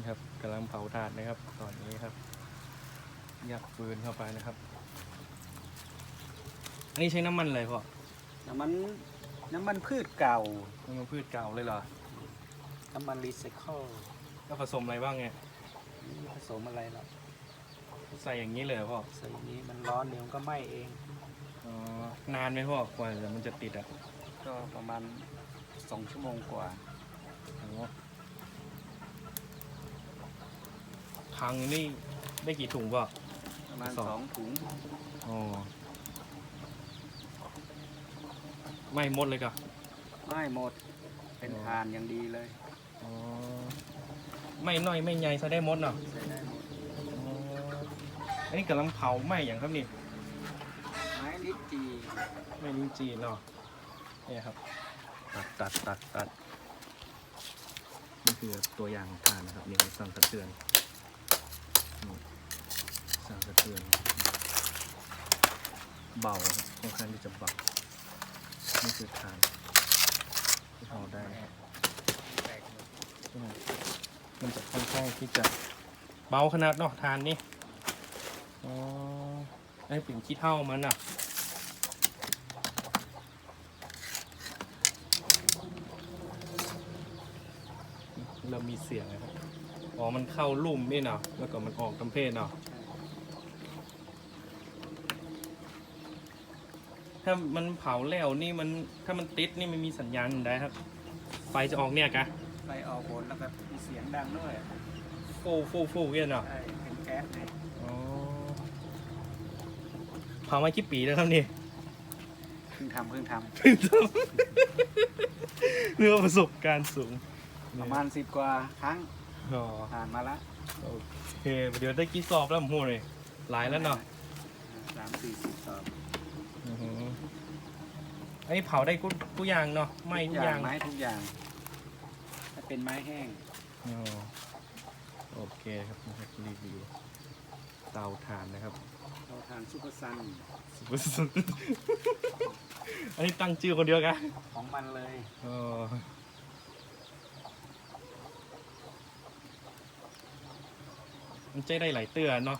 นี่ครับกำลังเผาถ่านนะครับ ตอนนี้ครับยัดฟืนเข้าไปนะครับ อันนี้ใช้น้ำมันอะไรพ่อน้ำมันน้ำมันพืชเก่า น้ำมันพืชเก่าเลยเหรอ น้ำมันรีไซเคิลแล้วผสมอะไรบ้างเนี่ยนี่ผสมอะไรหรอกใส่อย่างนี้เลยเหรอพ่อใส่อย่างนี้มันร้อนเดี๋ยวมันก็ไหม้เอง อ๋อนานไหมพ่อกว่าจะมันจะติดอะก็ประมาณสองชั่วโมงกว่าโอ้ ถังนี่ได้กี่ถุงพ่อประมาณสอง สองถุงอ๋อไม่หมดเลยกับไหม้หมด เป็นอ๋อทานอย่างดีเลยอ๋อไม่น้อยไม่ใหญ่ซะได้หมดเนาะใช้ได้หมดอ๋ออันนี้กำลังเผาไหม้อย่างครับนี่ ไม้ลิจีไม่ลิ้นจีนเนาะเนี่ยครับ ตัดตัดตัดตัดนี่คือตัวอย่างของทานนะครับนี่สั่งสะเทือนนี่ สั่งสะเทือนเบาค่อนข้างที่จะเบานี่คือทานที่เราได้มันจะค่อนข้างที่จะเบาขนาดเนาะทานนี่อ๋อไอ้ปิ่นขี้เท่ามันอะเริ่มมีเสียงนะครับ อ๋อ มันเข้าลุ่มนี่เนาะ แล้วก็มันออกกำเพศเนาะ ถ้ามันเผาแล้วนี่มันถ้ามันติดนี่มันมีสัญญาณได้ครับ ไฟจะออกเนี่ยกะไฟออกบนแล้วก็มีเสียงดังด้วยฟูฟูฟูเนี่ยเนาะใช่เป็นแก๊สเนี่ยอ๋อเผามากี่ปีแล้วครับนี่เพิ่งทำเพิ่งทเพิ่งทำเรื่องประสบการณ์สูงำประมาณสิบกว่าครั้งอ๋อผ่านมาละโอเคเดี๋ยวได้กี่สอบแล้วผมพูดเลยหลายแล้วเนาะสามสี่สิบสอบ อือหืออันนี้เผาได้กุกุอย่างเนาะไหม่ทุกอย่างไม้ทุกอย่าง ถ้าเป็นไม้แห้ง อ๋อโอเคครับนะครับรีวิวเตาถ่านนะครับ เราทานซุปเปอร์ซันสุดๆอันนี้ตั้งชื่อคนเดียวกันของมันเลย อ๋อมันใจได้หลายเตือนเนาะ